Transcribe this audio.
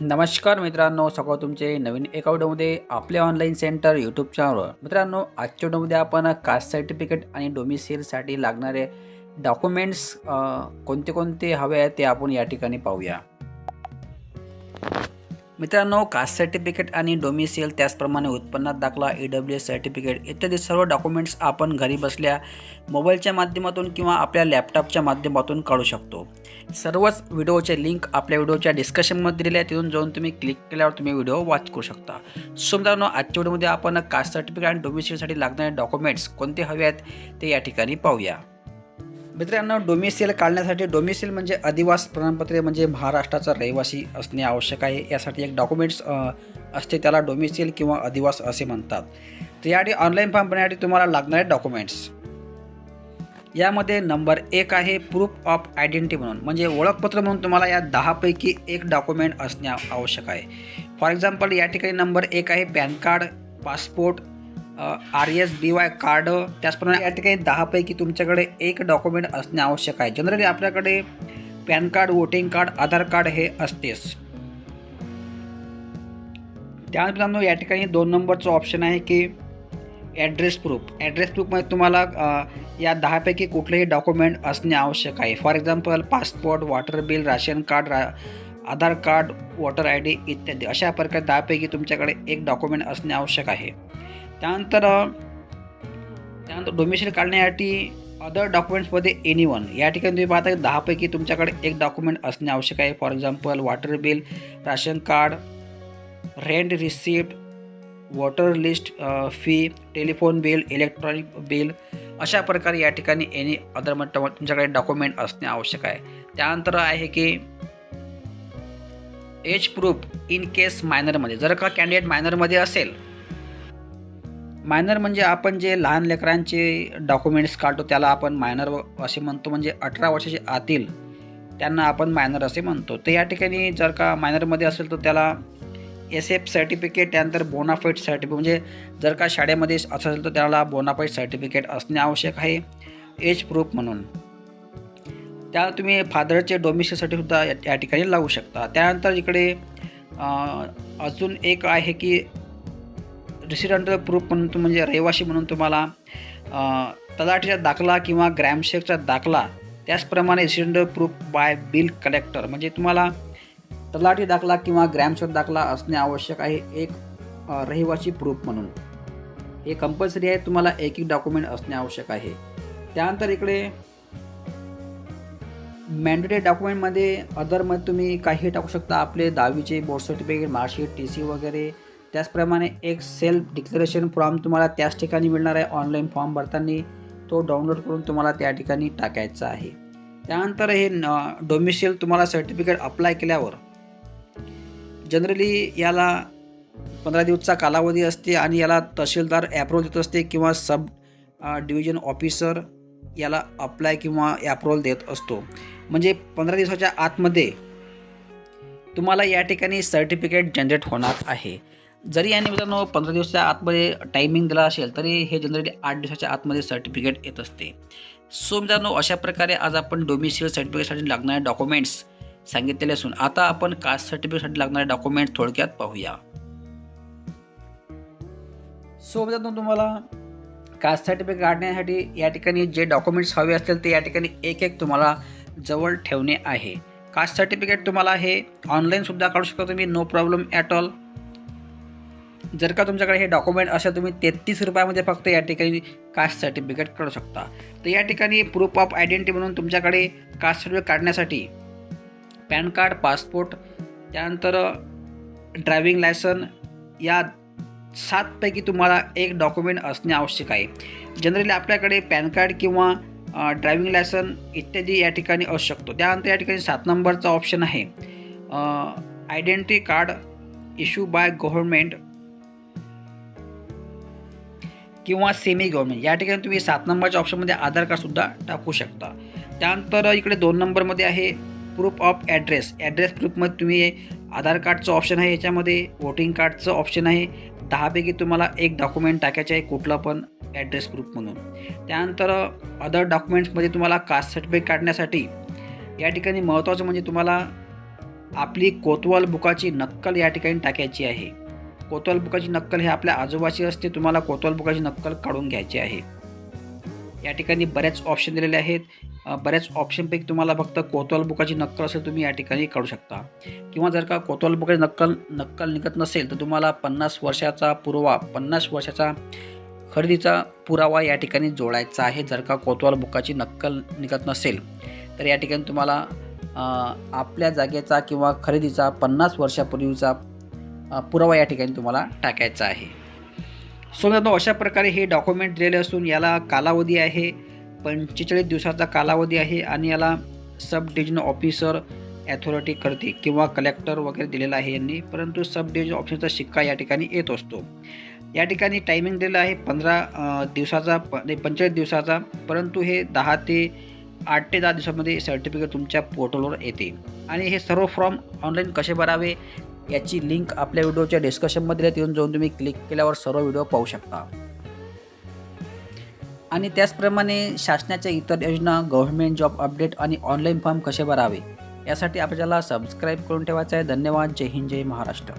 नमस्कार मित्रांनो सगळं तुमचे नवीन एका व्हिडिओमध्ये आपल्या ऑनलाईन सेंटर यूट्यूब चॅनलवर मित्रांनो आजच्या व्हिडिओमध्ये आपण कास्ट सर्टिफिकेट आणि डोमिसिलसाठी लागणारे डॉक्युमेंट्स कोणते कोणते हवे आहेत ते आपण या ठिकाणी पाहूया. मित्रांनो कास्ट सर्टिफिकेट आणि डोमिसिल त्याचप्रमाणे उत्पन्नात दाखला ई डब्ल्यू एस सर्टिफिकेट इत्यादी सर्व डॉक्युमेंट्स आपण घरी बसल्या मोबाईलच्या माध्यमातून किंवा आपल्या लॅपटॉपच्या माध्यमातून काढू शकतो. सर्वच व्हिडिओचे लिंक आपल्या व्हिडिओच्या डिस्कशनमध्ये दिले आहे तिथून जाऊन तुम्ही क्लिक केल्यावर तुम्ही व्हिडिओ वॉच करू शकता. सो मित्रांनो आजच्या व्हिडिओमध्ये आपण कास्ट सर्टिफिकेट आणि डोमिसिलसाठी लागणारे डॉक्युमेंट्स कोणते हवे आहेत ते या ठिकाणी पाहूया. मित्रांनो डोमिसिल काढण्यासाठी डोमिसिल म्हणजे अधिवास प्रमाणपत्रे म्हणजे महाराष्ट्राचा रहिवासी असणे आवश्यक आहे. यासाठी एक डॉक्युमेंट्स असते त्याला डोमिसिल किंवा अधिवास असे म्हणतात. तर यासाठी ऑनलाईन फॉर्म भरण्यासाठी तुम्हाला लागणारे डॉक्युमेंट्स यामध्ये नंबर एक आहे प्रूफ ऑफ आयडेंटिटी म्हणून. म्हणजे ओळखपत्र म्हणून तुम्हाला या दहापैकी एक डॉक्युमेंट असणे आवश्यक आहे. फॉर एक्झाम्पल या ठिकाणी नंबर एक आहे PAN card passport R S B Y card त्याचप्रमाणे या ठिकाणी दहापैकी तुमच्याकडे एक डॉक्युमेंट असणे आवश्यक आहे. जनरली आपल्याकडे PAN card voting card Aadhaar card हे असतेच. त्यानंतर या ठिकाणी दोन नंबरचं ऑप्शन आहे की ॲड्रेस प्रूफ ॲड्रेस प्रूफमध्ये तुम्हाला या दहापैकी कुठलेही डॉक्युमेंट असणे आवश्यक आहे. For example passport water bill ration card रा Aadhaar card voter I D इत्यादी. अशा प्रकारे दहापैकी तुमच्याकडे एक डॉक्युमेंट असणे आवश्यक आहे. त्यानंतर त्यानंतर डोमिशन काढण्यासाठी अदर डॉक्युमेंट्समध्ये एनी वन या ठिकाणी तुम्ही पाहता दहापैकी तुमच्याकडे एक डॉक्युमेंट असणे आवश्यक आहे. For example water bill ration card rent receipt voter list fee telephone bill electronic bill अशा प्रकारे या ठिकाणी एनी अदर तुमच्याकडे डॉक्युमेंट असणे आवश्यक आहे. त्यानंतर आहे की एज प्रूफ इन केस मायनरमध्ये जर का कॅन्डिडेट मायनरमध्ये असेल मायनर म्हणजे आपण जे लहान लेकरांचे डॉक्युमेंट्स काढतो त्याला आपण मायनर असे म्हणतो. म्हणजे अठरा वर्षाचे आतील त्यांना आपण मायनर असे म्हणतो. तर या ठिकाणी जर का मायनरमध्ये असेल तर त्याला एस एफ सर्टिफिकेट त्यानंतर बोनाफाईट सर्टिफिकेट म्हणजे जर का शाळेमध्ये असेल तर त्याला बोनाफाईट सर्टिफिकेट असणे आवश्यक आहे. एज प्रूफ म्हणून. त्या तुम्ही फादरचे डोमिसिलसाठी सुद्धा या ठिकाणी लावू शकता. त्यानंतर इकडे अजून एक आहे की रेसिडेंट प्रूफ म्हणून तुम- म्हणजे रहिवाशी म्हणून तुम्हाला तलाठीचा दाखला किंवा ग्रॅमशेकचा दाखला त्याचप्रमाणे resident proof by bill collector म्हणजे तुम्हाला तलाठी दाखला किंवा ग्रॅमशेक दाखला असणे आवश्यक आहे. एक रहिवाशी प्रूफ म्हणून. हे कंपल्सरी आहे. तुम्हाला एक एक डॉक्युमेंट असणे आवश्यक आहे. त्यानंतर इकडे मॅन्डेटरी डॉक्युमेंटमध्ये अदरमध्ये तुम्ही काही टाकू शकता. आपले दहावीचे board certificate marksheet T C वगैरे त्याचप्रमाणे एक सेल्फ डिक्लेरेशन फॉर्म तुम्हाला त्याच ठिकाणी मिळणार आहे. ऑनलाईन फॉर्म भरताना तो डाउनलोड करून तुम्हाला त्या ठिकाणी टाकायचा आहे. त्यानंतर हे डोमिशियल तुम्हाला सर्टिफिकेट अप्लाय केल्यावर जनरली याला पंधरा दिवसचा कालावधी असते आणि याला तहसीलदार ॲप्रोल देत असते किंवा सब डिव्हिजन ऑफिसर याला अप्लाय किंवा ॲप्रोल देत असतो. म्हणजे पंधरा दिवसाच्या आतमध्ये तुम्हाला या ठिकाणी सर्टिफिकेट जनरेट होणार आहे. जरी या मित्रांनो पंधरा दिवसाच्या आतमध्ये टायमिंग दिला असेल तरी हे जनरली आठ दिवसाच्या आतमध्ये सर्टिफिकेट येत असते. सो मित्रांनो अशा प्रकारे आज आपण डोमिसिल सर्टिफिकेटसाठी लागणारे डॉक्युमेंट्स सांगितलेले असून आता आपण कास्ट सर्टिफिकेटसाठी लागणारे डॉक्युमेंट थोडक्यात पाहूया. सो मित्रांनो तुम्हाला कास्ट सर्टिफिकेट काढण्यासाठी या ठिकाणी जे डॉक्युमेंट्स हवे असतील ते या ठिकाणी एक एक तुम्हाला जवळ ठेवणे आहे. कास्ट सर्टिफिकेट तुम्हाला हे ऑनलाईनसुद्धा काढू शकता तुम्ही नो प्रॉब्लेम ॲट ऑल जर का तुमच्याकडे हे डॉक्युमेंट असेल तुम्ही तेहतीस रुपयामध्ये फक्त या ठिकाणी कास्ट सर्टिफिकेट काढू शकता. तर या ठिकाणी प्रूफ ऑफ आयडेंटिटी म्हणून तुमच्याकडे कास्ट सर्टिफिकेट काढण्यासाठी पॅन कार्ड पासपोर्ट त्यानंतर ड्रायव्हिंग लायसन या सातपैकी तुम्हाला एक डॉक्युमेंट असणे आवश्यक आहे. जनरली आपल्याकडे पॅन कार्ड किंवा ड्रायव्हिंग लायसन इत्यादी या ठिकाणी असू शकतो. त्यानंतर या ठिकाणी सात नंबरचा ऑप्शन आहे. Identity card issue by government किंवा सेमी गव्हर्नमेंट या ठिकाणी तुम्ही सात नंबरच्या ऑप्शनमध्ये आधार कार्डसुद्धा टाकू शकता. त्यानंतर इकडे दोन नंबरमध्ये आहे प्रूफ ऑफ ॲड्रेस ॲड्रेस प्रूफमध्ये तुम्ही आधार कार्डचं ऑप्शन आहे याच्यामध्ये वोटिंग कार्डचं ऑप्शन आहे. दहापैकी तुम्हाला एक डॉक्युमेंट टाकायचं आहे कुठला पण ॲड्रेस प्रूफ म्हणून. त्यानंतर अदर डॉक्युमेंट्समध्ये तुम्हाला कास्ट सर्टिफिकेट काढण्यासाठी या ठिकाणी महत्त्वाचं म्हणजे तुम्हाला आपली कोतवाल बुकाची नक्कल या ठिकाणी टाकायची आहे. कोतवाल बुकाची नक्कल हे आपल्या आजोबाची असते तुम्हाला कोतवाल बुकाची नक्कल काढून घ्यायची आहे. या ठिकाणी बऱ्याच ऑप्शन दिलेले आहेत. बऱ्याच ऑप्शनपैकी तुम्हाला फक्त कोतवाल बुकाची नक्कल असेल तुम्ही या ठिकाणी काढू शकता. किंवा जर का कोतवाल बुकाची नक्कल नक्कल निघत नसेल तर तुम्हाला पन्नास वर्षाचा पुरावा पन्नास वर्षाचा खरेदीचा पुरावा या ठिकाणी जोडायचा आहे. जर का कोतवाल बुकाची नक्कल निघत नसेल तर या ठिकाणी तुम्हाला आपल्या जागेचा किंवा खरेदीचा पन्नास वर्षापूर्वीचा पुरावा या ठिकाणी तुम्हाला टाकायचा आहे. सो मित्रांनो अशा प्रकारे हे डॉक्युमेंट दिलेले असून याला कालावधी आहे पंचेचाळीस दिवसाचा कालावधी आहे आणि याला सब डिव्हिजन ऑफिसर ॲथॉरिटी करते किंवा कलेक्टर वगैरे दिलेला आहे यांनी. परंतु सब डिव्हिजन ऑफिसरचा शिक्का या ठिकाणी येत असतो. या ठिकाणी टायमिंग दिलेला आहे पंधरा दिवसाचा प पंचेचाळीस दिवसाचा. परंतु हे दहा ते आठ ते दहा दिवसामध्ये सर्टिफिकेट तुमच्या पोर्टलवर येते. आणि हे सर्व फॉर्म ऑनलाईन कसे भरावे? याची लिंक आपल्या व्हिडिओच्या डिस्कशनमध्ये येऊन जाऊन तुम्ही क्लिक केल्यावर सर्व व्हिडिओ पाहू शकता. आणि त्याचप्रमाणे शासनाच्या इतर योजना गव्हर्नमेंट जॉब अपडेट आणि ऑनलाईन फॉर्म कसे भरावे यासाठी आपल्याला सबस्क्राईब करून ठेवायचं आहे. धन्यवाद. जय हिंद जय महाराष्ट्र.